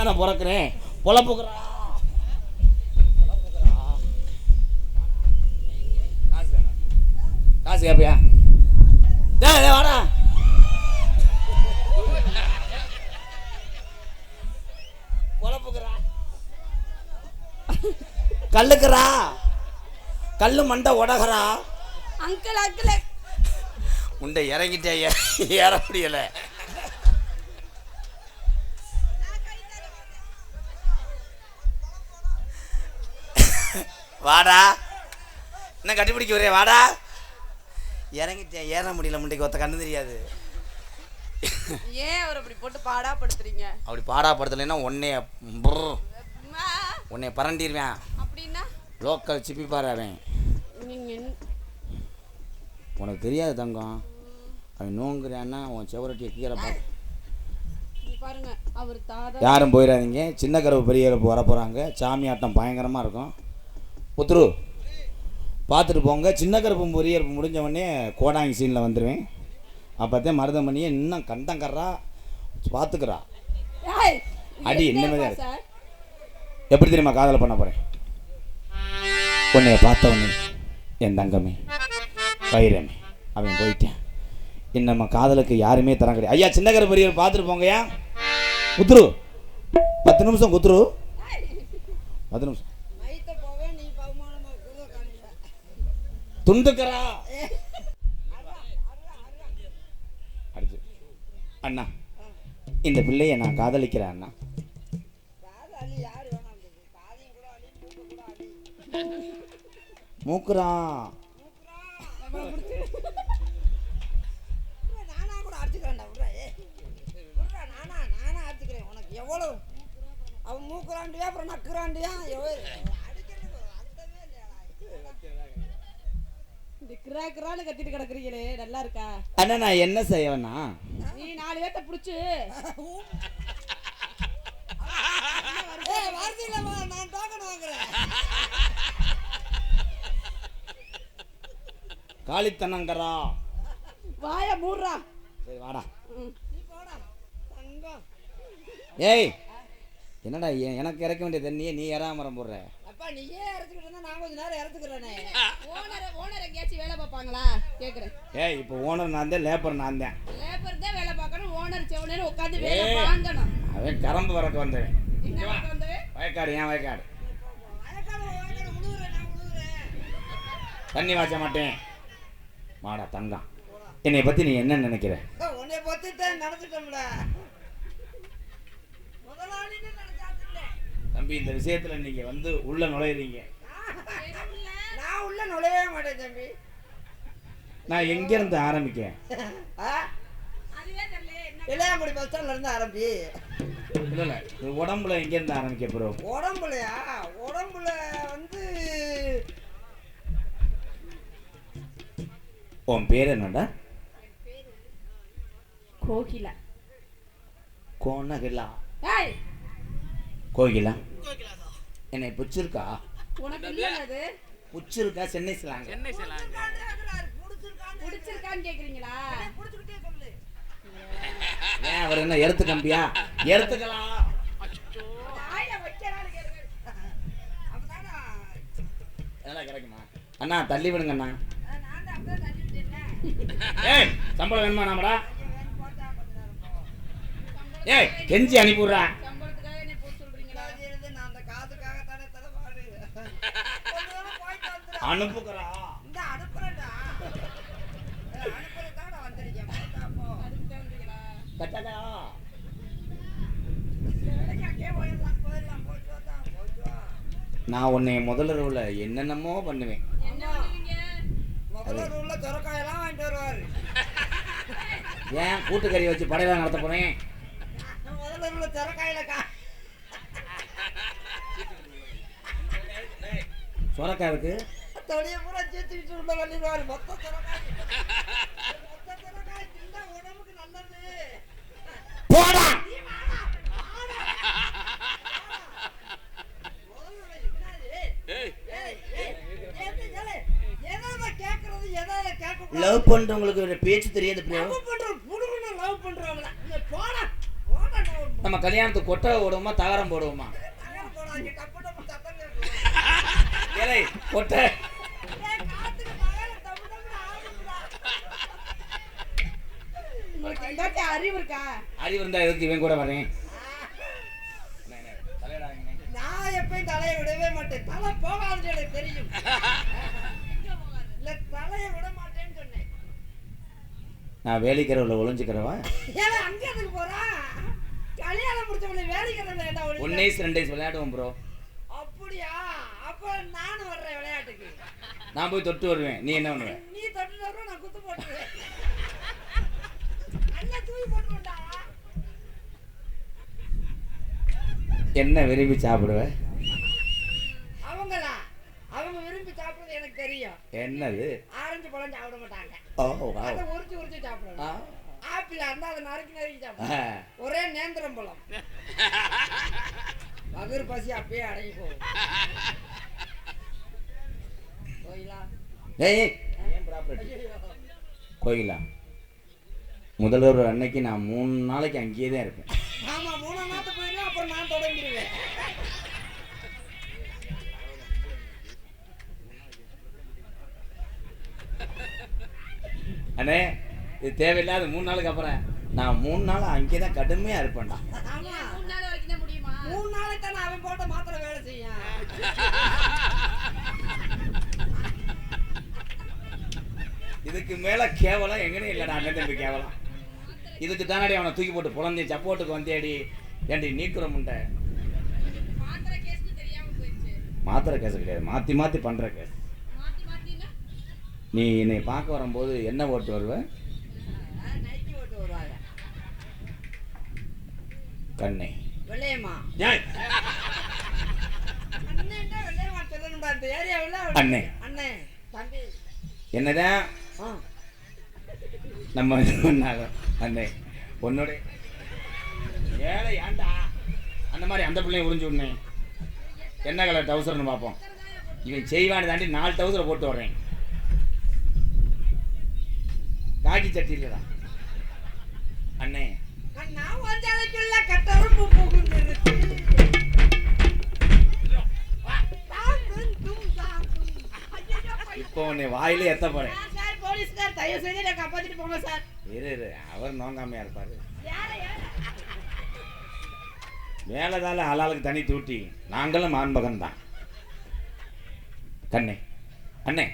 தான் நான் பிறக்கிறேன்? பொழப்புக்குறா. காசு கேப்பியா? டேய் டேய், வாடா. பொழப்புக்குறா. கல்லுக்குறா. கல்லு மண்டை உடகுறா. Uncle uncle. உண்டை இறங்கிட்டே ஏற முடியல. வாடா. என்ன கட்டிப்பிடிக்க வரே வாடா. இறங்கிட்டேன். ஏற முடியல முண்டைக்கு ஒத்த கண்ணு தெரியாது. ஏன் அவர் அப்படி போட்டு பாடா படுத்துறீங்க அப்படி பாடா படுத்தலைன்னா உன்னைய உன்னைய பரண்டிடுவேன் அப்படின்னா? லோக்கல் சிப்பி பாரு என்ன- உனக்கு தெரியாது தங்கம். அவன் நோங்குறான்னா உன் செவரட்டியை கீழே பார்த்து இங்க பாருங்க அவர் தாதா யாரும் போயிடாதீங்க. சின்ன கருவு பெரிய கருப்பு வர போகிறாங்க சாமி ஆட்டம் பயங்கரமாக இருக்கும். புத்துரு பார்த்துட்டு போங்க. சின்ன கருப்பு பெரிய கருப்பு முடிஞ்ச உடனே கோடாங்கி சீனில் வந்துடுவேன் அப்போத்தான் மருதமணியை இன்னும் கண்டங்கர்றா பார்த்துக்கிறா. அடி என்ன என்னமே எப்படி தெரியுமா காதலை பண்ண போகிறேன் உன்னைய பார்த்த உடனே என் தங்கமே வைரமே அவன் போயிட்டேன். இன்னும் நம்ம காதலுக்கு யாருமே தரம் கிடையாது. ஐயா சின்ன கருப்பு பெரிய பார்த்துட்டு போங்கய்யா குத்துரு பத்து நிமிஷம் குத்துரு பத்து நிமிஷம். துண்டுக்கரா அடிச்சு அண்ணா இந்த பிள்ளையை நான் காதலிக்கிறேன் அண்ணா காதலி கூட மூக்குறான் நானா கூட நானா நானா உனக்கு எவ்வளவு அவன் மூக்குறாண்டியா அப்புறம் நக்குறாண்டியா எவ்வளோ கிரா கிரான்னு கத்திட்டு கிடக்குறீங்களே நல்லா இருக்கா? அண்ணா நான் என்ன செய்வேண்ணா நீ நாலு பேர்த்த பிடிச்சு. நான் டோக்கன் வாங்குறேன். காளித்தனங்கரா வாய மூடுறா. சரி வாடா. நீ போடா தங்கம். ஏய் என்னடா எனக்கு இறக்க வேண்டிய தண்ணியை நீ இறாமரம் போடுற. அப்பா நீயே இறத்துக்கிட்டு இருந்தா நான் கொஞ்ச நேரம் இறத்துக்கிறேனே ஓனர் ஓனர் எங்கேயாச்சும் வேலை பார்ப்பாங்களா கேட்குறேன் ஏய் இப்போ ஓனர் நான் தான் லேபர் நான் தான். லேபர் தான் வேலை பார்க்கணும். ஓனர் செவனேன்னு உட்காந்து வேலை. வாங்கணும். அவன் கரம்பு வரக்கு வந்தவன். வயக்காடு ஏன் வயக்காடு. தண்ணி வாய்ச்ச மாட்டேன். மாடா தங்கம். என்னை பற்றி நீ என்ன நினைக்கிற? உன்னை பத்திட்டேன் நடந்துட்டோம்ல. முதலாளின்னு நினைச்சாச்சுல்ல தம்பி இந்த விஷயத்தில் நீங்கள் வந்து உள்ள நுழையிறீங்க. நான் உள்ள நுழையவே மாட்டேன் தம்பி. நான் எங்கேருந்து ஆரம்பிக்கேன் இளையாங்குடி பஸ் ஸ்டாண்ட்ல இருந்து ஆரம்பி. இல்லை இல்லை. இது உடம்புல எங்கேருந்து ஆரம்பிக்க ப்ரோ உடம்புலையா? உடம்புல வந்து உன் பேர் என்னடா? கோகிலா. கோனகிலா. ஏய்! கோகிலா? என்னை பிடிச்சிருக்கா உனக்கு இல்ல அது? பிடிச்சிருக்கா சென்னை சிலாங்க. பிடிச்சிருக்கான்னு கேக்குறீங்களா? ஏன் அவர் என்ன எடுத்து கம்பியா? எடுத்துக்கலாம். கிடைக்குமா? அண்ணா தள்ளி விடுங்க அண்ணா. ஏய் சம்பளம் வேணுமா நம்மடா ஏய் கெஞ்சி அனுப்பிவிட்றா. சம்பளத்துக்காக என்னை போக சொல்றீங்களா நான் அந்த காதுக்காகத்தானே தலைவாடு அனுப்புகிறா இந்த அனுப்புறேன்டா அனுப்புறதுக்காக நான் வந்திருக்கேன் போயிட்டாப்போ. அதுக்கு தான் வந்தீங்களா? கட்டடா வேலைக்கு அங்கேயே போயிடலாம், போயிடலாம், போயிட்டு வா தான், போயிட்டு வா. நான் உன்னை முதல்ல ரூல என்னென்னமோ பண்ணுவேன். முதல்ல ரூல்ல சொரக்காயெல்லாம் வாங்கிட்டு வருவாரு. ஏன் கூட்டுக்கறி வச்சு படையெல்லாம் நடத்த போறேன்? சொரக்காய் இருக்கு தொழிய பூரா சேர்த்துக்கிட்டு உள்ள பண்ணிடுவாரு. மொத்த சொரக்காய் மொத்த சொரக்காய். லவ் பண்றவங்களுக்கு ஒரு பேச்சு தெரியாது நம்ம கல்யாணத்துக்கு கொட்டை போடுவோமா தகரம் போடுவோமா? கொட்டை. அறிவு இருக்கா? அறிவு இருந்தா எதுக்கு இவன் கூட வரேன். நான் எப்பயும் தலையை விடவே மாட்டேன். தலை போகாதுன்னு எனக்கு தெரியும். இல்ல தலையை விட நான் வேலிக்கிறவில் ஒளிஞ்சுக்கிறவா அங்க எதுக்கு போறான் கல்யாணம் முடிச்சவனை வேலைக்கு என்ன ஒன் டேஸ் ரெண்டு விளையாடுவோம் ப்ரோ அப்படியா? அப்ப நானும் வர்றேன் விளையாட்டுக்கு. நான் போய் தொட்டு வருவேன். நீ என்ன பண்ணுவ? நீ தொட்டு தரும் நான் குத்து போட்டுருவேன். நல்லா தூக்கி போட்டுருவேன்டா என்ன விரும்பி சாப்பிடுவ? அவங்களா? அவங்க விரும்பி சாப்பிடுறது எனக்கு தெரியும். என்னது? ஆரஞ்சு பழம் சாப்பிட மாட்டாங்க. அதை உரிச்சு உரிச்சு சாப்பிடுவாங்க ஆப்பிள் இருந்தா அதை நறுக்கி நறுக்கி சாப்பிடுவாங்க ஒரே நேந்திரம் பழம் வகுறு பசி அப்பயே அடங்கி போகும் கோயிலா? ஏய் கோயிலா? முதல்வர் அன்னைக்கு நான் மூணு நாளைக்கு அங்கேயே தான் இருப்பேன். ஆமா மூணாம் நாத்து போயிடும் அப்புறம் நான் தொடங்கிடுவேன். அண்ணே இது தேவையில்லாத மூணு நாளுக்கு அப்புறம் நான் மூணு நாள் அங்கேயே தான் கடுமையாக இருப்பேன்டா. ஆமா. மூணு நாள் வரைக்கும் தான் முடியுமா? மூணு நாளைக்கு தானே அவன் போட்ட மாத்திரை வேலை செய்யும். இதுக்கு மேலே கேவலம் எங்கனே இல்லைடா அண்ணன் தம்பி கேவலம். இதுக்கு தானடி அவனை தூக்கி போட்டு புலந்தி சப்போர்ட்டுக்கு வந்தேடி ஏண்டி நீக்குற முண்டை? மாத்திரை கேஸ்னு தெரியாம போயிடுச்சு. மாத்திரை கேஸ் கிடையாது. மாற்றி மாற்றி பண்ணுற கேஸ் நீ என்னை பார்க்க வரும்போது என்ன ஓட்டு வருவ? நைட்டி போட்டு வருவாங்க கண்ணை அண்ணே. அண்ணே. தம்பி. என்னதான் நம்ம அண்ணே. உன்னோட ஏழை ஏன்டா அந்த மாதிரி அந்த பிள்ளைய உறிஞ்சு விடனே. என்ன கலர் டவுசர்னு பார்ப்போம். இவன் செய்வானு தாண்டி நாலு டவுசரை போட்டு வர்றேன். காக்கி சட்டி இல்லடா அண்ணே தும் தாக்கும். ஐயையோ, பையன். இப்போ உன்னை வாயிலே எத்த போறேன். சார் போலீஸ்கார் தயவு செய்து என்னை காப்பாத்திட்டு போங்க சார். இரு இரு. அவர் நோங்காமையா இருப்பாரு. மேலதால ஆளாளுக்கு தனி தூட்டி நாங்களும் மாண்பகன் தான் கண்ணே அண்ணே.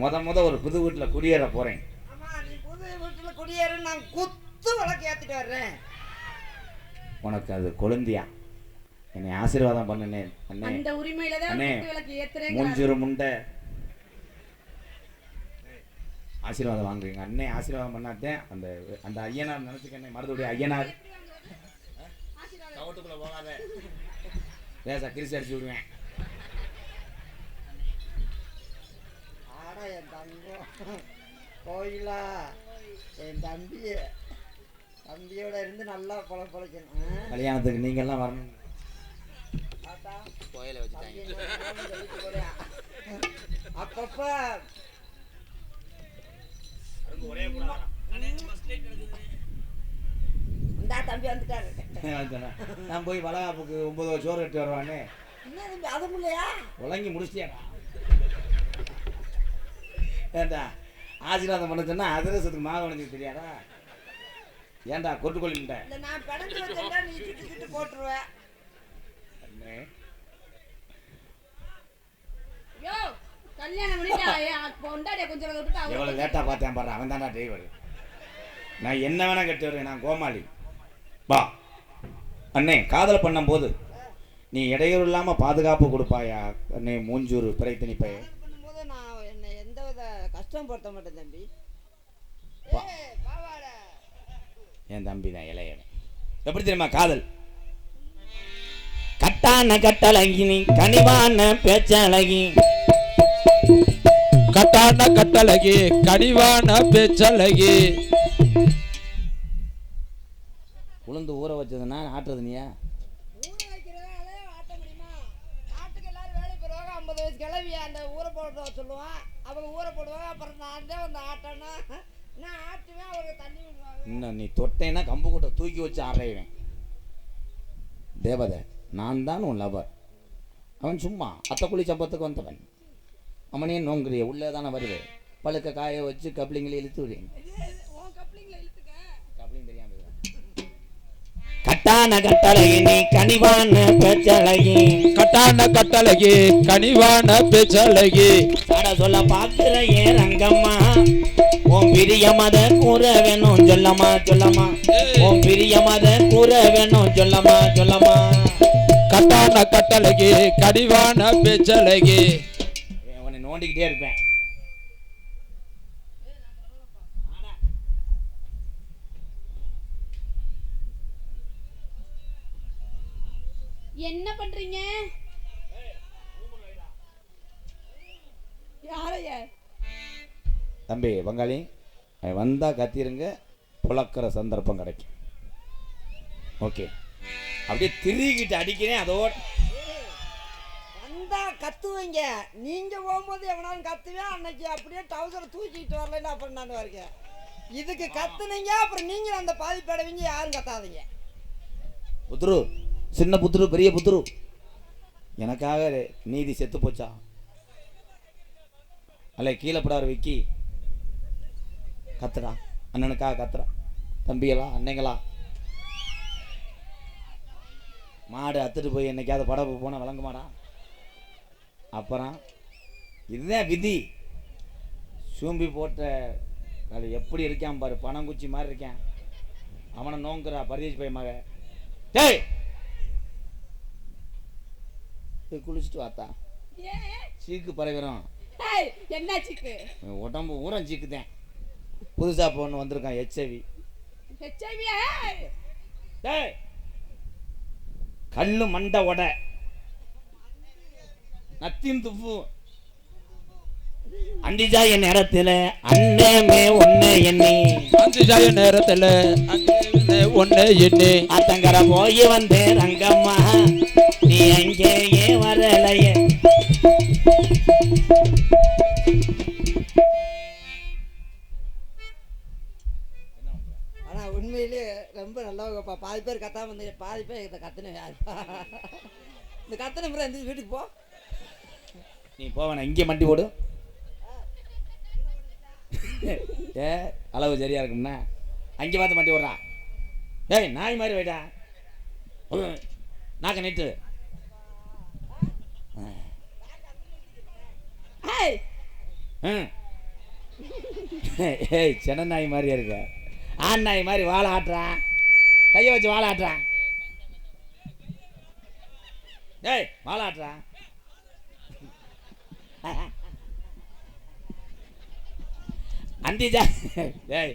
முத முத ஒரு புது வீட்டில் குடியேற போறேன். ஆமா நீ புது வீட்டுல குடியேறு நான் குத்து விளக்கு ஏத்திட்டு வர்றேன். உனக்கு அது கொழுந்தியா? என்னை ஆசீர்வாதம் பண்ணுனே அண்ணே. அந்த உரிமையில தான் விளக்கு ஏத்துறேங்க மூஞ்சிரு முண்டை. ஆசீர்வாதம் வாங்குறீங்க. அண்ணே ஆசீர்வாதம் பண்ணாதேன். அந்த அந்த ஐயனார் நினச்சிக்கண்ணே மருதுடைய ஐயனார். போகாத. லேசா கிரிசி அடிச்சு விடுவேன். ஆடா என் தங்கம். கோயிலா? என் தம்பிய. தம்பியோட இருந்து நல்லா பொழ பொழைக்கணும்? கல்யாணத்துக்கு நீங்கெல்லாம் வரணும் கோயிலை போறியா? அப்பப்ப. தம்பி வந்துட்டாரு. நான் போய் வளகாப்புக்கு ஒன்பது சோறு கட்டி வருவானே. என்ன தம்பி அது இல்லையா? உலங்கி முடிச்சிட்டியாடா? ஏண்டா? ஆசீர்வாதம் பண்ண சொன்னா அதிரசத்துக்கு மாவு உடஞ்சி தெரியாதா? நான் வச்சிருந்தா நீ சுட்டு சுட்டு போட்டுருவேன் யோ கல்யாணம் பண்ணிட்டு பொண்டாடிய கொஞ்சம் விட்டுட்டு எவ்வளோ லேட்டாக பார்த்தேன் பாரு அவன் தான்டா டிரைவர் நான் என்ன வேணா கட்டி வருவேன் நான் கோமாளி. வா. அண்ணே காதல் பண்ணும்போது நீ இடையூறு இல்லாமல் பாதுகாப்பு கொடுப்பாயா? அண்ணே மூஞ்சூர் பிறைத்தனி பைய கணக்கு பண்ணும்போது நான் என்ன எந்த பொருத்த மாட்டேன் தம்பி. என் தம்பி தான் இளையவன். எப்படி தெரியுமா காதல்? கட்டான கட்டழகி நீ கனிவான பேச்சழகி. கட்டான கட்டழகி கனிவான பேச்சழகி. உளுந்து ஊற வச்சதுன்னா ஆட்டுறது நீயா ஊற வைக்கிறதா அதே ஆட்ட முடியுமா ஆட்டுக்கு எல்லாரும் வேலைக்கு போடுவாங்க ஐம்பது வயசு கிளவி அந்த ஊரை போட சொல்லுவான் அவங்க ஊரை போடுவாங்க அப்புறம் நான் தான் வந்து ஆட்டம்னா நான் ஆட்டுவேன் அவங்க தண்ணி விடுவாங்க. இன்னும் நீ தொட்டேன்னா கம்பு கூட்ட தூக்கி வச்சு ஆடுறேன் தேவதை நான் தான் உன் லவர் அவன் சும்மா அத்தக்குழி சம்பத்துக்கு வந்தவன். அவனே நோங்குறிய உள்ளே தானே வருவேன் பழுக்க காய வச்சு கப்ளிங்களை இழுத்து விடுவேன் கட்டான கட்டளை நீ கனிவான பேச்சழகி கட்டான கட்டழகி கனிவான பேச்சழகி. சாட சொல்ல பாக்குற ஏ ரங்கம்மா. உன் பிரிய மத கூற வேணும் சொல்லம்மா சொல்லம்மா. உன் பிரிய மத கூற வேணும் சொல்லம்மா சொல்லம்மா. கட்டான கட்டழகி கனிவான பேச்சழகி. உன்னை நோண்டிக்கிட்டே இருப்பேன். என்ன பண்றீங்க? யாரைய? தம்பி பங்காளி அவன் வந்தா கத்திருங்க புழக்கிற சந்தர்ப்பம் கிடைக்கும். ஓகே. அப்படியே திருகிட்டு அடிக்கிறேன் அதோட வந்தா கத்துவீங்க. நீங்க போகும்போது எவனாலும் கத்துவேன் அன்னைக்கு அப்படியே டவுசரை தூக்கிட்டு வரலன்னா அப்புறம் நான் வரீங்க இதுக்கு கத்துனீங்க அப்புறம் நீங்க அந்த பாதிப்படைவீங்க யாரும் கத்தாதீங்க. புத்துரு சின்ன புத்துரு பெரிய புத்துரு. எனக்காக நீதி செத்து போச்சா? அல்ல கீழே விக்கி. கத்துடா. அண்ணனுக்காக கத்துறா தம்பிகளா அன்னைங்களா மாடு அத்துட்டு போய் என்னைக்காவது படப்பு போனால் விளங்குமாடா அப்புறம் இதுதான் விதி. சூம்பி போட்ட அது எப்படி இருக்கான் பாரு. பனங்குச்சி மாதிரி இருக்கேன். அவனை நோங்குறா பரதேஷ் பை மக. டேய்! போய் குளிச்சுட்டு வாத்தா. சீக்கு பரவிடும் ஏய், என்னாச்சுக்கு உடம்பு ஊரம் சீக்குதேன் புதுசாக பொண்ணு வந்திருக்கான் ஹெச்ஐவி கல்லு மண்டை உட. நத்தின் துப்பு. அண்டிஜாய நேரத்தில் அண்ணமே ஒன்று எண்ணி. அஞ்சு ஜாய நேரத்துல அங்கே ஒண்ணு எண்ணி. அத்தங்கர போய் வந்தே ரங்கம்மா. நீ அங்கேயே வரலையே. ஆனா உண்மையிலே ரொம்ப நல்லவங்கப்பா. பாதி பேர் கத்தாம வந்து பாதி பேர் இதை கத்துன இந்த கத்தனை பிறகு எந்திரிச்சு வீட்டுக்கு போ. நீ போவன இங்கே மண்டி போடு. ஏ அளவு சரியா இருக்கும்னா அங்கே பார்த்து மண்டி போடுறா. ஏய் நாய் மாதிரி வைடா நாக்க நீட்டு ஏய் சென்ன நாய் மாதிரியா இருக்க? ஆண் நாய் மாதிரி வாழை ஆட்டுறான் கையை வச்சு வாழை ஆட்டுறான் ஏய் வாழை ஆட்டுறான் அந்திஜா ஏய்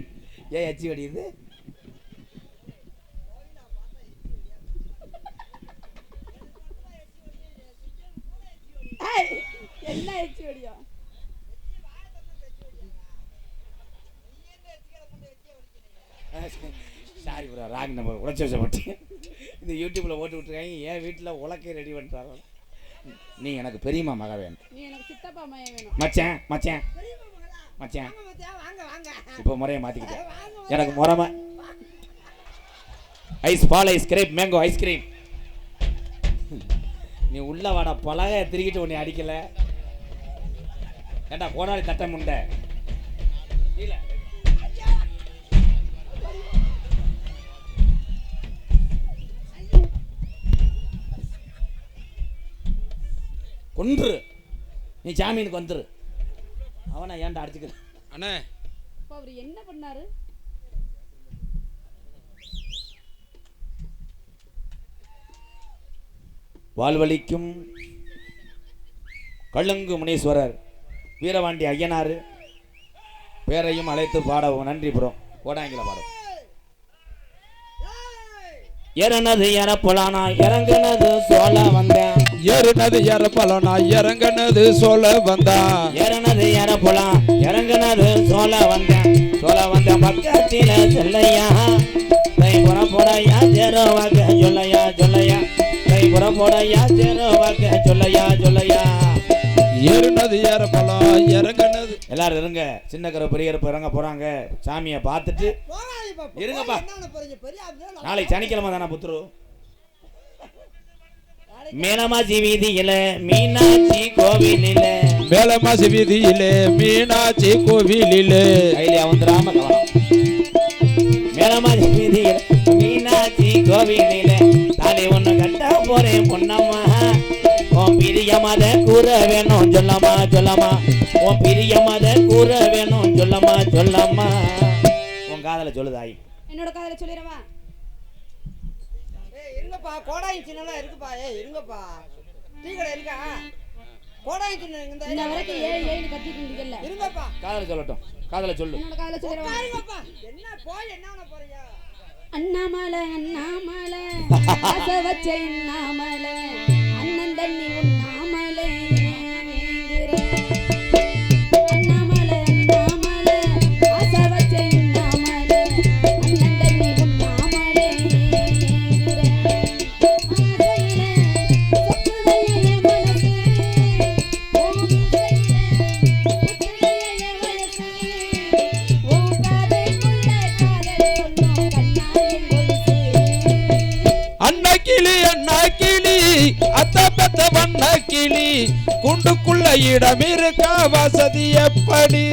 ஏய் அச்சி வடியுது ஏய், என்ன ஹெச்சி வெடியும் சாரி ப்ரோ ராங் நம்பர் உழைச்சி வச்சப்பட்டு இந்த யூடியூப்பில் ஓட்டு விட்டுருக்காங்க. என் வீட்டில் உலக்கே ரெடி பண்ணுறாங்க நீ எனக்கு பெரியம்மா மக வேணும். மச்சான் மச்சான். மச்சான். இப்போ முறையை மாற்றிக்கிட்டேன் எனக்கு முறைமை ice ball ice cream mango ice cream நீ உள்ள வாடா பலகை திருக்கிட்டு உன்னை அடிக்கல. ஏண்டா கோடாளி தட்டை முண்டை? கீழே. கொன்று. நீ ஜாமீனுக்கு வந்துரு. அவனை ஏன்டா அடிச்சுக்கிற? அண்ணே. அப்போ அவர் என்ன பண்ணாரு? வாழ்வழிக்கும் கள்ளுங்கு முனீஸ்வரர். வீரவாண்டி ஐயனார் பேரையும் அழைத்து பாடவும். நன்றி ப்ரோ. கோடாங்கில பாடும் ஏறனது ஏறப்போலானா? இறங்குனது சோழ வந்தேன். ஏறுனது ஏறப்பலம் நான் இறங்குனது சொல்ல வந்தான். ஏறனது ஏறப்போலாம். இறங்குனது சோழ வந்தேன். சோழ வந்தேன் பக்கத்தில சொல்லையா? கை புற போடையா சேரோ வாக்க சொல்லையா? சொல்லையா. கை புற போடையா சேரோ வாக்க சொல்லையா? சொல்லையா. ஏறுனது ஏறப்பலம் இறங்குனது. எல்லாரும் இருங்க. சின்ன கரை பெரிய கருப்பு இறங்க போறாங்க. சாமியை பார்த்துட்டு இருங்கப்பா. பண்ண நாளைக்கு சனிக்கிழமை தானே புத்துரு? மேலமாசி வீதியில மீனாட்சி கோவிலில. மேலமாசி வீதியிலே மீனாட்சி கோவிலிலே. கையில வந்துடாம கவனம். மேலமாசி வீதியில மீனாட்சி கோவிலில. தாலி ஒண்ணு கட்ட போறேன் பொன்னம்மா உன் பிரிய மத கூற வேணும் சொல்லம்மா சொல்லம்மா. உன் பிரிய மத கூற வேணும் சொல்லம்மா சொல்லம்மா. உன் காதல சொல்லுதாய். என்னோட காதல சொல்லிடவா? ஏய் இருங்கப்பா. கோடாயி சின்னலாம் இருக்குப்பா. ஏய் இருங்கப்பா. டீ கடை இருக்கா? கோடாயி சின்ன இந்த வரைக்கும் ஏழு ஏழு கத்திட்டு இருந்தீங்கல்ல இருங்கப்பா. காதல சொல்லட்டும். காதல சொல்லு. என்னோட காதல சொல்லிடவா? என்ன போய் என்ன பண்ண போறீங்க? அண்ணாமலை அண்ணாமலை. வச்ச அண்ணாமலை. அண்ணன் தண்ணி உண்ணாமலை. குண்டுக்குள்ள இடம் இருக்கா வசதி எப்படி?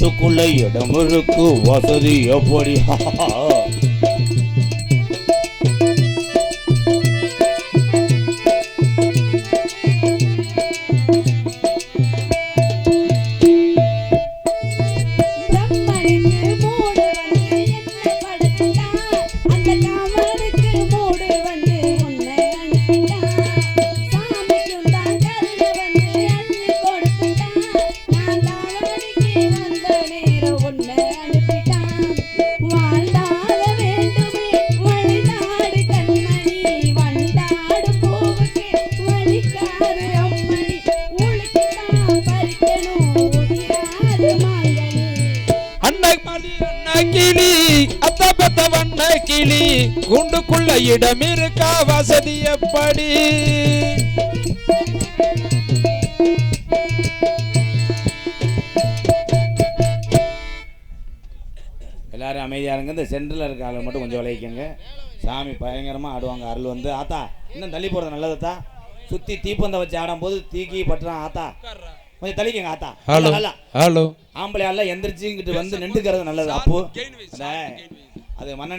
வீட்டுக்குள்ள இடம் இருக்கு வசதி எப்படி? கிளி அத்த வண்ண கிளி குண்டுக்குள்ள இடம் இருக்கா வசதி எப்படி? எல்லாரும் அமைதியா இருங்க. இந்த சென்டரில் இருக்க ஆளை மட்டும் கொஞ்சம் விளைவிக்கங்க சாமி பயங்கரமா ஆடுவாங்க அருள் வந்து. ஆத்தா இன்னும் தள்ளி போறது நல்லதுதா சுத்தி தீப்பந்த வச்சு ஆடும்போது தீக்கி பட்டுறான் ஆத்தா. கொஞ்சம் தள்ளிக்கங்க ஆத்தா. ஹலோ ஹலோ ஆம்பளை ஆள்ல எந்திரிச்சுங்கிட்டு வந்து நின்றுக்கிறது நல்லது. அப்போ அது மன்னன்